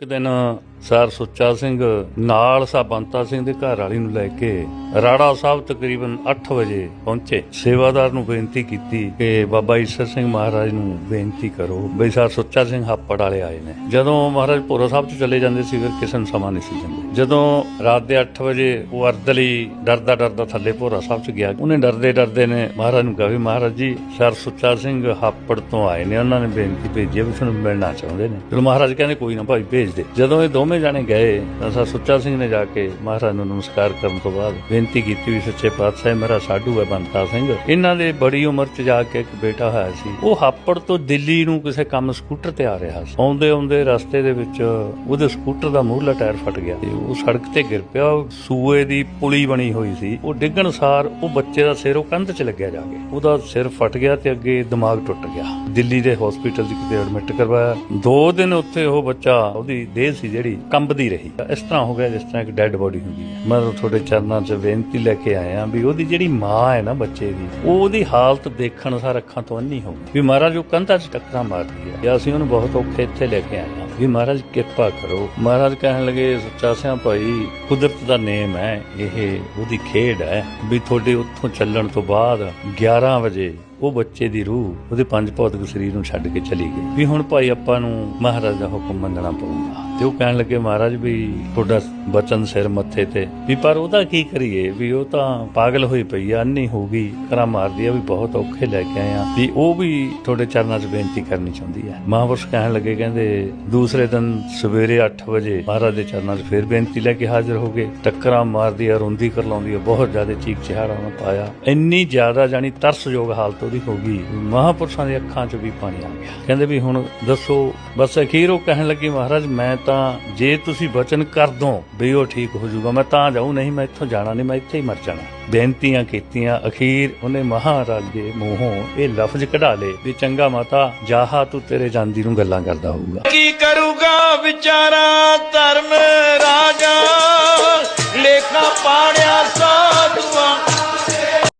ਇੱਕ ਦਿਨ ਸਰ ਸੁੱਚਾ ਸਿੰਘ ਨਾਲ ਸਾਬੰਤਾ ਸਿੰਘ ਦੇ ਘਰ ਵਾਲੀ ਨੂੰ ਲੈ ਕੇ ਰਾੜਾ ਸਾਹਿਬ ਤਕਰੀਬਨ 8 ਵਜੇ ਪਹੁੰਚੇ। ਸੇਵਾਦਾਰ ਨੂੰ ਬੇਨਤੀ ਕੀਤੀ ਕਿ ਬਾਬਾ ਈਸ਼ਰ ਸਿੰਘ ਮਹਾਰਾਜ ਨੂੰ ਬੇਨਤੀ ਕਰੋ ਬਈ ਸਰ ਸੁੱਚਾ ਸਿੰਘ ਹਾਪੜ ਵਾਲੇ ਆਏ ਨੇ। ਜਦੋਂ ਮਹਾਰਾਜ ਭੋਰਾ ਸਾਹਿਬ ਚ ਚਲੇ ਜਾਂਦੇ ਸੀ, ਫਿਰ ਕਿਸੇ ਨੂੰ ਸਮਾਂ ਨਹੀਂ ਸੀ ਜਾਂਦਾ। ਜਦੋਂ ਰਾਤ ਦੇ 8 ਵਜੇ ਉਹ ਅਰਦਲੀ ਡਰਦਾ ਡਰਦਾ ਥੱਲੇ ਭੋਰਾ ਸਾਹਿਬ ਚ ਗਿਆ, ਉਹਨੇ ਡਰਦੇ ਡਰਦੇ ਨੇ ਮਹਾਰਾਜ ਨੂੰ ਕਿਹਾ ਵੀ ਮਹਾਰਾਜ ਜੀ, ਸਰ ਸੁੱਚਾ ਸਿੰਘ ਹਾਪੜ ਤੋਂ ਆਏ ਨੇ, ਉਹਨਾਂ ਨੇ ਬੇਨਤੀ ਭੇਜੀ ਵੀ ਤੁਹਾਨੂੰ ਮਿਲਣਾ ਚਾਹੁੰਦੇ ਨੇ। ਚਲੋ ਮਹਾਰਾਜ ਕਹਿੰਦੇ ਕੋਈ ਨਾ ਭਾਈ, ਭੇਜ ਦੇ। ਜਦੋਂ ਇਹ ਦੋ ਦੋਵੇਂ ਜਾਣੇ ਗਏ ਤਾਂ ਸਰ ਸੁੱਚਾ ਸਿੰਘ ਨੇ ਜਾ ਕੇ ਮਹਾਰਾਜ ਨੂੰ ਨਮਸਕਾਰ ਕਰਨ ਤੋਂ ਬਾਅਦ ਬੇਨਤੀ ਕੀਤੀ ਵੀ ਸੱਚੇ ਪਾਤਸ਼ਾਹ ਮੇਰਾ ਸਾਧੂ ਹੈ ਬੰਤਾ ਸਿੰਘ। ਇਹਨਾਂ ਦੇ ਬੜੀ ਉਮਰ 'ਚ ਜਾ ਕੇ ਇੱਕ ਬੇਟਾ ਹੋਇਆ ਸੀ। ਉਹ ਹਾਪੜ ਤੋਂ ਦਿੱਲੀ ਨੂੰ ਕਿਸੇ ਕੰਮ ਸਕੂਟਰ ਤੇ ਆ ਰਿਹਾ ਸੀ। ਆਉਂਦੇ ਆਉਂਦੇ ਰਸਤੇ ਦੇ ਵਿੱਚ ਉਹਦੇ ਸਕੂਟਰ ਦਾ ਮੂਹਰਲਾ ਟਾਇਰ ਫਟ ਗਿਆ ਤੇ ਉਹ ਸੜਕ ਤੇ ਗਿਰ ਪਿਆ। ਸੂਏ ਦੀ ਪੁਲੀ ਬਣੀ ਹੋਈ ਸੀ। ਉਹ ਡਿੱਗਣ ਸਾਰ ਉਹ ਬੱਚੇ ਦਾ ਸਿਰ ਉਹ ਕੰਧ 'ਚ ਲੱਗਿਆ ਜਾ ਕੇ। ਉਹਦਾ ਸਿਰ ਫਟ ਗਿਆ ਤੇ ਅੱਗੇ ਦਿਮਾਗ ਟੁੱਟ ਗਿਆ। ਦਿੱਲੀ ਦੇ ਹਸਪੀਟਲ 'ਚ ਕਿਤੇ ਐਡਮਿਟ ਕਰਵਾਇਆ। ਦੋ ਦਿਨ ਉੱਥੇ ਉਹ ਬੱਚਾ, ਉਹਦੀ ਦੇਹ ਸੀ ਜਿਹੜੀ ਕੰਬਦੀ ਰਹੀ। ਇਸ ਤਰ੍ਹਾਂ ਹੋ ਗਿਆ ਜਿਸ ਤਰ੍ਹਾਂ ਇੱਕ ਡੈੱਡ ਬੋਡੀ ਹੁੰਦੀ ਹੈ। ਮੈਂ ਤੁਹਾਡੇ ਚਰਨਾਂ 'ਚ ਬੇਨਤੀ ਲੈ ਕੇ ਆਇਆ ਵੀ ਉਹਦੀ ਜਿਹੜੀ ਮਾਂ ਹੈ ਨਾ ਬੱਚੇ ਦੀ ਉਹਦੀ ਹਾਲਤ ਦੇਖਣ ਸਾਰ ਅੱਖਾਂ ਤੋਂ ਅੰਨੀ ਹੋ ਗਈ ਵੀ ਮਹਾਰਾਜ ਉਹ ਕੰਧਾਂ 'ਚ ਟੱਕਰਾਂ ਮਾਰਦੀ ਹੈ। ਜਾਂ ਅਸੀਂ ਉਹਨੂੰ ਬਹੁਤ ਔਖੇ ਇੱਥੇ ਲੈ ਕੇ ਆਏ ਹਾਂ। ਵੀ ਮਹਾਰਾਜ ਕਿਰਪਾ ਕਰੋ। ਮਹਾਰਾਜ ਕਹਿਣ ਲੱਗੇ, ਸੱਚਾ ਸਿਆਂ ਭਾਈ, ਕੁਦਰਤ ਦਾ ਨੇਮ ਹੈ, ਇਹ ਉਹਦੀ ਖੇਡ ਹੈ। ਵੀ ਤੁਹਾਡੇ ਉੱਥੋਂ ਚੱਲਣ ਤੋਂ ਬਾਅਦ 11 ਵਜੇ ਉਹ ਬੱਚੇ ਦੀ ਰੂਹ ਉਹਦੇ ਪੰਜ ਭੌਤਿਕ ਸਰੀਰ ਨੂੰ ਛੱਡ ਕੇ ਚਲੀ ਗਈ। ਵੀ ਹੁਣ ਭਾਈ ਆਪਾਂ ਨੂੰ ਮਹਾਰਾਜ ਦਾ ਹੁਕਮ ਮੰਨਣਾ ਪਊਗਾ। ਤੇ ਉਹ ਕਹਿਣ ਲੱਗੇ, ਮਹਾਰਾਜ ਵੀ ਤੁਹਾਡਾ ਬਚਨ ਸਿਰ ਮੱਥੇ ਤੇ। ਵੀ ਪਰ ਉਹਦਾ ਕੀ ਕਰੀਏ? ਵੀ ਉਹ ਤਾਂ ਪਾਗਲ ਹੋਈ ਪਈ ਆ ਅੰਨੀ ਹੋ ਗਈ। ਕਰਾ ਮਾਰਦੀ ਆ, ਵੀ ਬਹੁਤ ਔਖੇ ਲੈ ਕੇ ਆਏ ਵੀ ਉਹ ਵੀ ਤੁਹਾਡੇ ਚਰਨਾਂ 'ਚ ਬੇਨਤੀ ਕਰਨੀ ਚਾਹੁੰਦੀ ਹੈ ਮਹਾਂਪੁਰਸ਼ ਕਹਿਣ ਲੱਗੇ, ਕਹਿੰਦੇ, ਦੂਸਰੇ ਦਿਨ ਸਵੇਰੇ 8 ਵਜੇ ਮਹਾਰਾਜ ਦੇ ਚਰਨਾਂ 'ਚ ਫਿਰ ਬੇਨਤੀ ਲੈ ਕੇ ਹਾਜ਼ਰ ਹੋ ਗਏ। ਟੱਕਰਾਂ ਮਾਰਦੀ ਆ, ਰੋਂਦੀ ਕਰ ਲਾਉਂਦੀ ਆ, ਬਹੁਤ ਜ਼ਿਆਦਾ ਚੀਕ ਚਿਹਾੜਾ ਉਹਨਾਂ ਪਾਇਆ। ਇੰਨੀ ਜ਼ਿਆਦਾ ਜਾਨੀ ਤਰਸਯੋਗ ਹਾਲਤ ਉਹਦੀ ਹੋ ਗਈ। ਮਹਾਂਪੁਰਸ਼ਾਂ ਦੇ ਅੱਖਾਂ 'ਚ ਵੀ ਪਾਣੀ ਆ ਗਿਆ। ਕਹਿੰਦੇ ਵੀ ਹੁਣ ਦੱਸੋ, ਬਸ ਅਖੀਰ ਉਹ ਕਹਿਣ ਲੱਗੇ, ਮਹਾਰਾਜ, ਮੈਂ ਤਾਂ ਜੇ ਤੁਸੀਂ ਵਚਨ ਕਰ ਦੋ, ਵੀ ਉਹ ਠੀਕ ਹੋ ਜਾਊਗਾ, ਮੈਂ ਤਾਂ ਜਾਊ, ਨਹੀਂ ਮੈਂ ਇੱਥੋਂ ਜਾਣਾ ਨਹੀਂ, ਮੈਂ ਇੱਥੇ ਹੀ ਮਰ ਜਾਣਾ। ਬੇਨਤੀਆਂ ਕੀਤੀਆਂ, ਅਖੀਰ ਉਹਨੇ ਮਹਾਰਾਜ ਦੇ ਮੂੰਹੋਂ ਇਹ ਲਫ਼ਜ਼ ਕਢਾ ਲਏ ਵੀ ਚੰਗਾ ਮਾਤਾ, ਜਾਹਾ ਤੂੰ ਤੇਰੇ ਜਾਂਦੀ ਨੂੰ ਗੱਲਾਂ ਕਰਦਾ ਹੋਊਗਾ। ਕੀ ਕਰੂਗਾ ਵਿਚਾਰਾ ਧਰਮ